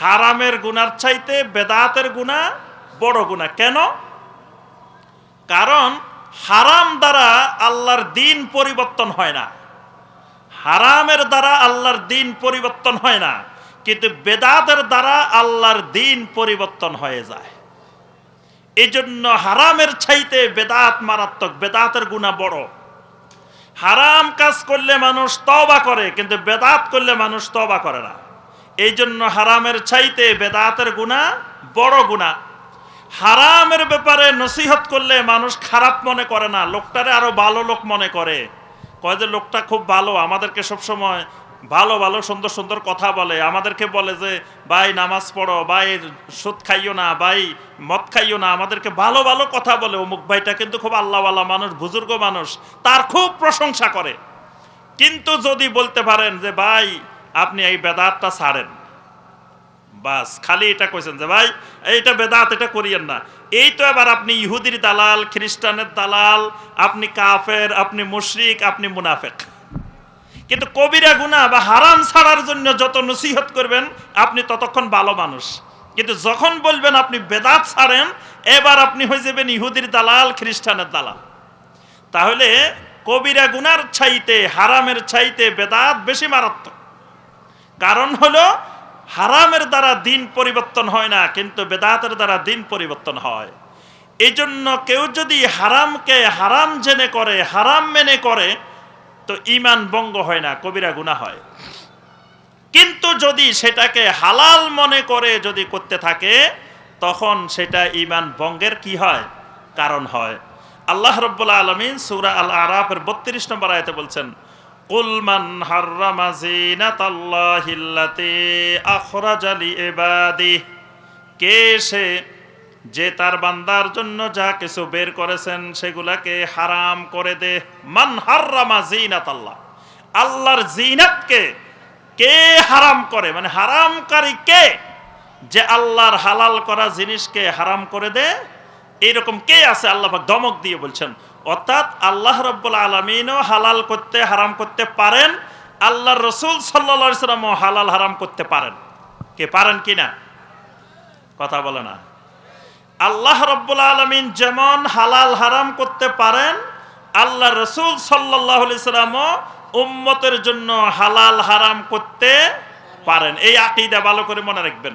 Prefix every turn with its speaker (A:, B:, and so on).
A: হারামের গুনার চাইতে বেদাতের গুণা বড় গুণা। কেন? কারণ হারাম দ্বারা আল্লাহর দিন পরিবর্তন হয় না। হারামের দ্বারা আল্লাহর দিন পরিবর্তন হয় না, কিন্তু বেদাতের দ্বারা আল্লাহর দিন পরিবর্তন হয়ে যায়। এই জন্য হারামের চাইতে বেদাত মারাত্মক, বেদাতের গুণা বড়। হারাম কাজ করলে মানুষ তবা করে, কিন্তু বেদাত করলে মানুষ তবা করে না। এই জন্য হারামের চাইতে বেদাতের গুণা বড় গুণা। হারামের ব্যাপারে নসিহত করলে মানুষ খারাপ মনে করে না, লোকটারে আরও ভালো লোক মনে করে। কয় যে, লোকটা খুব ভালো, আমাদেরকে সবসময় ভালো ভালো, সুন্দর সুন্দর কথা বলে। আমাদেরকে বলে যে, ভাই, নামাজ পড়ো, ভাই, সুদ খাইও না, ভাই, মদ খাইও না। আমাদেরকে ভালো ভালো কথা বলে। অমুক ভাইটা কিন্তু খুব আল্লাহওয়ালা মানুষ, বুজুর্গ মানুষ, তার খুব প্রশংসা করে। কিন্তু যদি বলতে পারেন যে, ভাই আপনি এই বেদাতটা ছাড়েন। বাস, খালি এটা কইছেন যে, ভাই, এইটা বেদাত, এটা করিয়েন না। এই তো এবার আপনি ইহুদির দালাল, খ্রিস্টানের দালাল, আপনি কাফের, আপনি মুশরিক, আপনি মুনাফেক। কিন্তু কবিরা গুনাহ বা হারাম ছাড়ার জন্য যত নসিহত করবেন, আপনি ততক্ষণ ভালো মানুষ। কিন্তু যখন বলবেন আপনি বেদাত ছাড়েন, এবার আপনি হয়ে যাবেন ইহুদির দালাল, খ্রিস্টানের দালাল। তাহলে কবিরা গুনার ছাইতে হারামের ছাইতে বেদাত বেশি মারাত্মক। কারণ হলো, হারামের দ্বারা দিন পরিবর্তন হয় না, কিন্তু বেদাতের দ্বারা দিন পরিবর্তন হয়। এই জন্য কেউ যদি হারামকে হারাম জেনে করে, হারাম মেনে করে, তো ইমান বঙ্গ হয় না, কবিরা গুণা হয়। কিন্তু যদি সেটাকে হালাল মনে করে যদি করতে থাকে, তখন সেটা ইমান বঙ্গের কি হয়? কারণ হয়। আল্লাহ রব্বুল আলমিন সুরা আল আরাফের বত্রিশ নম্বর আয়তে বলছেন কে সে যে তার বান্দার জন্য যা কিছু বের করেছেন সেগুলাকে হারাম করে দে। মান হাররামা জিনাতাল্লাহ আল্লাহর জিনাতকে কে হারাম করে? মানে হারামকারী কে? যে আল্লাহর হালাল করা জিনিসকে হারাম করে দে এইরকম কে আছে আল্লাহ ধমক দিয়ে বলছেন? অর্থাৎ আল্লাহ রব্বুল আলমিনও হালাল করতে, হারাম করতে পারেন আল্লাহ রসুল সাল্লা সাল্লামও হালাল, হারাম করতে পারেন। কে পারেন কি না? কথা বলে না। আল্লাহ রব্বুল আলমিন যেমন হালাল, হারাম করতে পারেন আল্লাহ রসুল সাল্লাহ উম্মতের জন্য হালাল, হারাম করতে পারেন। এই আকিদা ভালো করে মনে রাখবেন।